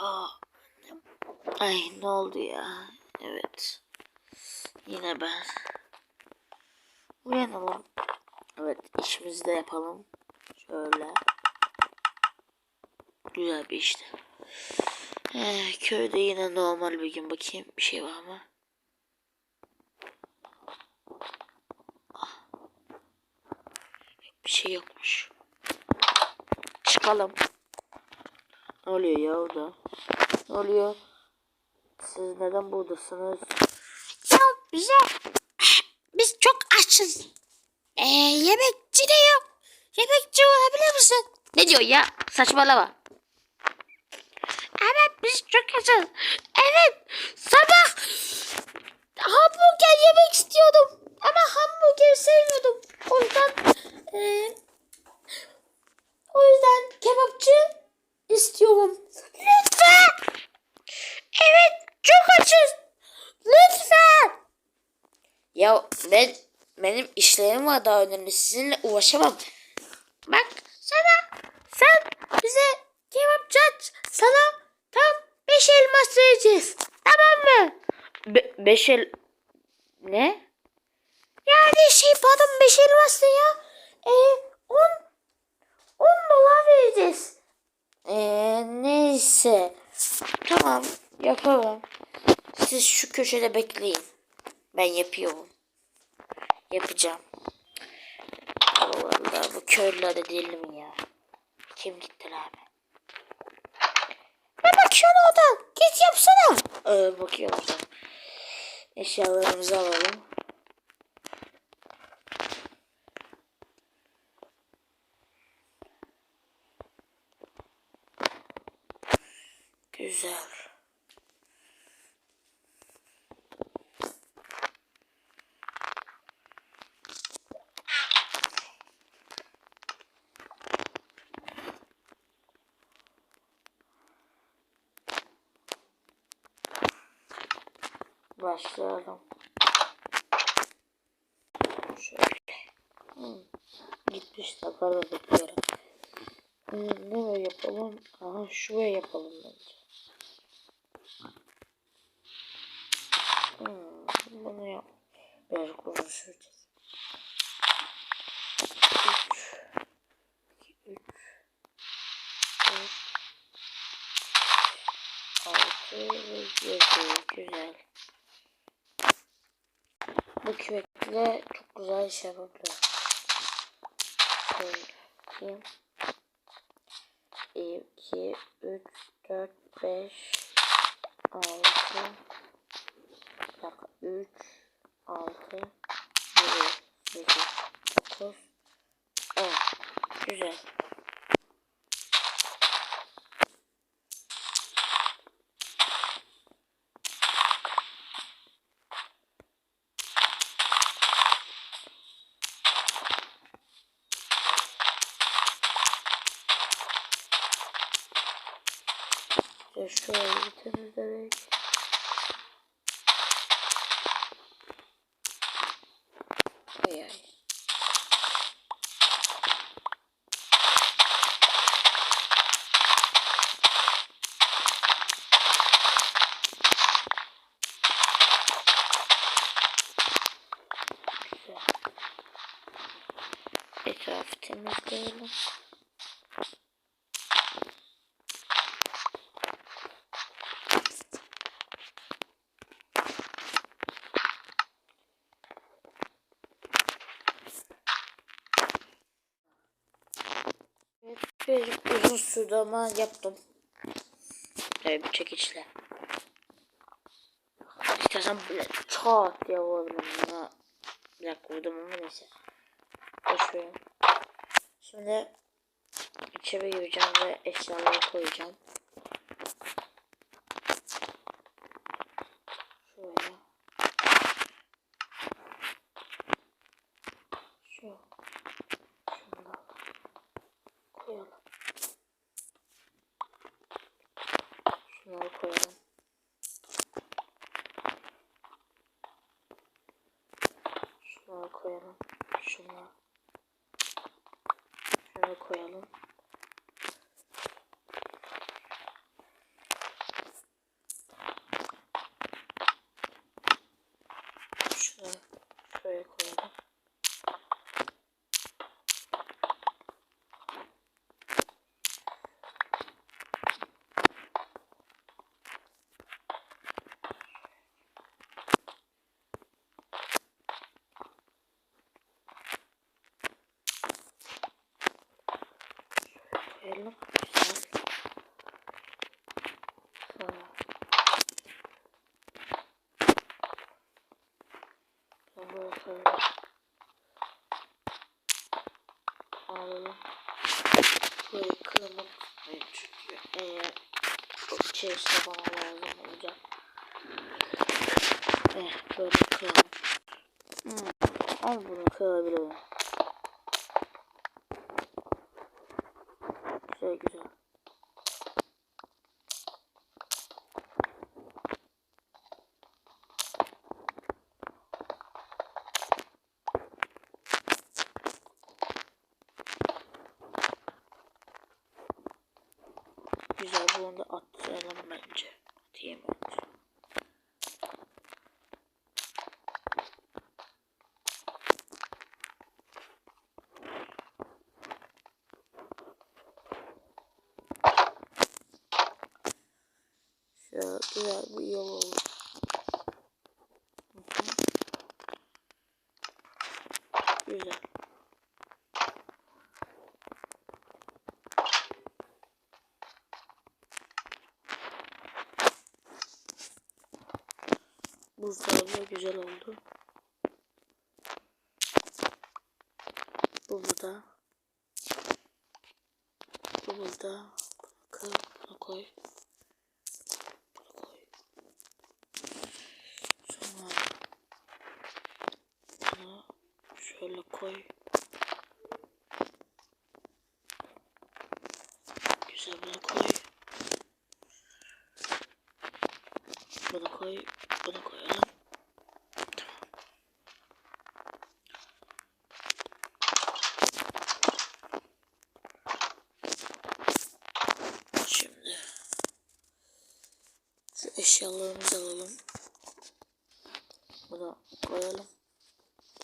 Aa, ay ne oldu ya? Evet. Yine ben. Uyanalım. Evet işimizi de yapalım. Şöyle. Güzel bir işte. Ee, köyde yine normal bir gün bakayım bir şey var mı? Ah. Bir şey yokmuş. Çıkalım. Ne oluyor ya orada? Ne oluyor? Siz neden buradasınız? Ya bize biz çok açız. Ee, yemekçi de yok. Yemekçi olabilir misin? Ne diyor ya? Saçmalama. Evet biz çok açız. Evet sabah hamburger yemek istiyordum. Ama hamburger sevmiyordum. O yüzden ee, o yüzden kebapçı istiyorum. Lütfen. Evet çok açız. Lütfen. Ya ben benim işlerim var daha önemli. Sizinle uğraşamam. Bak sana sen bize kebapçı aç. Sana tam beş elmas vereceğiz. Tamam mı? Be beş el... Ne? Yani şey pardon beş elmas ne ya? Ee, on, on dolar vereceğiz. Ee, neyse. Tamam yapalım. Siz şu köşede bekleyin. Ben yapıyorum. Yapacağım. Allah bu köylüler de deli mi ya? Kim gitti abi? Ne bakıyorsun oradan? Git yapsana. Ee, bakıyorum. Eşyalarımızı alalım. Güzel. Başlayalım. Şöyle. Hmm. Gitmiş takarla bekliyorum. Hmm, nereye yapalım? Aha şuraya yapalım bence. Hmm, bunu yap. Biraz sürecek. 3 2 3 4 6 ve 7 güzel. Bu küvekle çok güzel iş yapabiliyor. Şöyle bakayım. 2, 3, 4, 5, 6, bir dakika 3, 6, 7, 8, 9, 10. Güzel. Şöyle bir temizlemek. Ay ay. Güzel. Temizleyelim. Evet, bir uzun sürdü ama yaptım. Evet bir çekiçle. İstersen böyle çat diye vurabilirim buna. Bir dakika vurdum ama neyse. Boş verin. Şimdi içeri gireceğim ve eşyaları koyacağım. Şöyle. Şu. Şundan koyalım. Şunları koyalım. Şunları koyalım. Şunları. Şunları koyalım. koyalım. Güzel. Sonra Koyalım. Alalım. Böyle kıralım. Evet, çünkü eğer o içerisinde bana lazım olacak. Eh böyle kıralım. Hmm. Ama bunu kırabilirim. Güzel güzel. Bunu da atlayalım bence. Atayım bence. Şöyle güzel bir yol oldu. Hı hı. Güzel. Buzdolabı güzel oldu. Bu burada. Bu burada. Koy. Bunu koy. Bunu koy. Sonra bunu şöyle koy. Güzel bunu koy. Bunu koy. Bunu koyalım. Şimdi şu eşyalarımızı alalım. Bunu koyalım.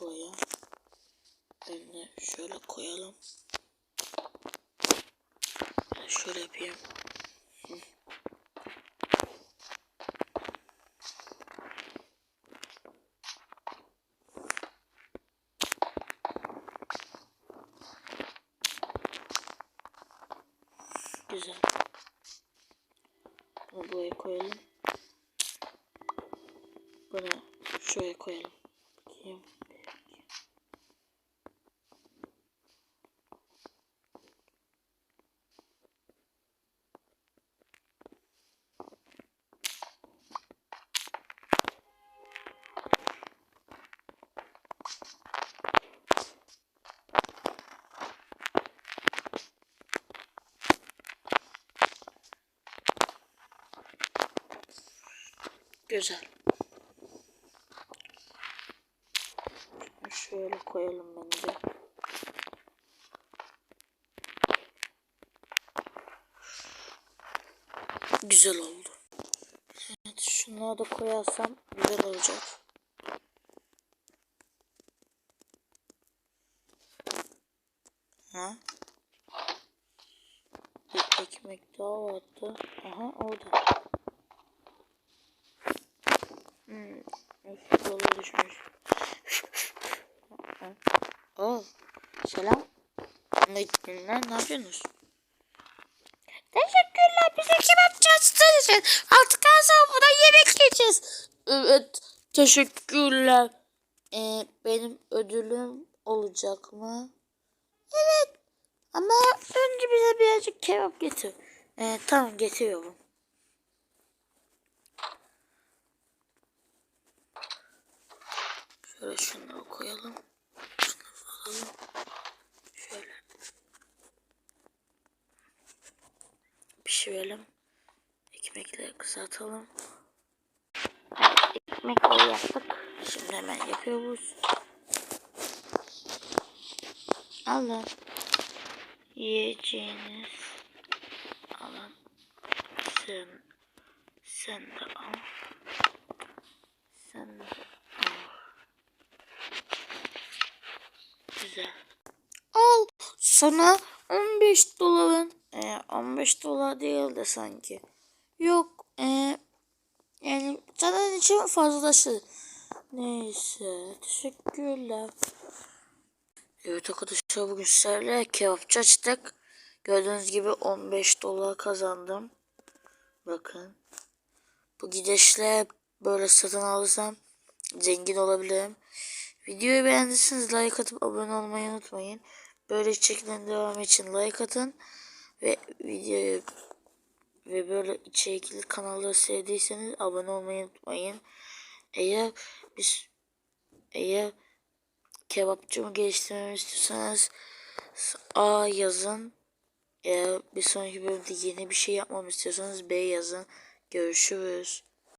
Buraya. Önüne şöyle koyalım. Ben şöyle yapayım. Hı. Güzel. Bunu buraya koyalım. Bunu şuraya koyalım. Bakayım. Güzel. Şöyle koyalım bence. Güzel oldu. Evet, şunları da koyarsam güzel olacak. Ha? Bir ekmek daha vardı. Aha orada. Hmm. Yola düşmüş. Oo. Selam. Ne günler ne yapıyorsunuz? Teşekkürler. Bize kebap çalıştığınız için. Altıktan sonra burada yemek yiyeceğiz. Evet. Teşekkürler. Ee, benim ödülüm olacak mı? Evet. Ama önce bize birazcık kebap getir. Ee, tamam getiriyorum. Şöyle şunları koyalım. Şunları alalım. Şöyle. Pişirelim. Ekmekleri kızartalım. Evet, ekmekleri yaptık. Şimdi hemen yapıyoruz. Alın. Yiyeceğiniz. Alın. Sen, sen de al. Sen de Güzel. Al. Sana 15 doların. Ee, 15 dolar değil de sanki. Yok. Ee, yani zaten için fazlaşı. Neyse. Teşekkürler. Evet arkadaşlar bugün sizlerle kebapçı açtık. Gördüğünüz gibi 15 dolar kazandım. Bakın. Bu gidişle böyle satın alırsam zengin olabilirim. Videoyu beğendiyseniz like atıp abone olmayı unutmayın. Böyle içeriklerin devam için like atın. Ve videoyu ve böyle içerikli kanalları sevdiyseniz abone olmayı unutmayın. Eğer biz eğer kebapçımı geliştirmemi istiyorsanız A yazın. Eğer bir sonraki bölümde yeni bir şey yapmamı istiyorsanız B yazın. Görüşürüz.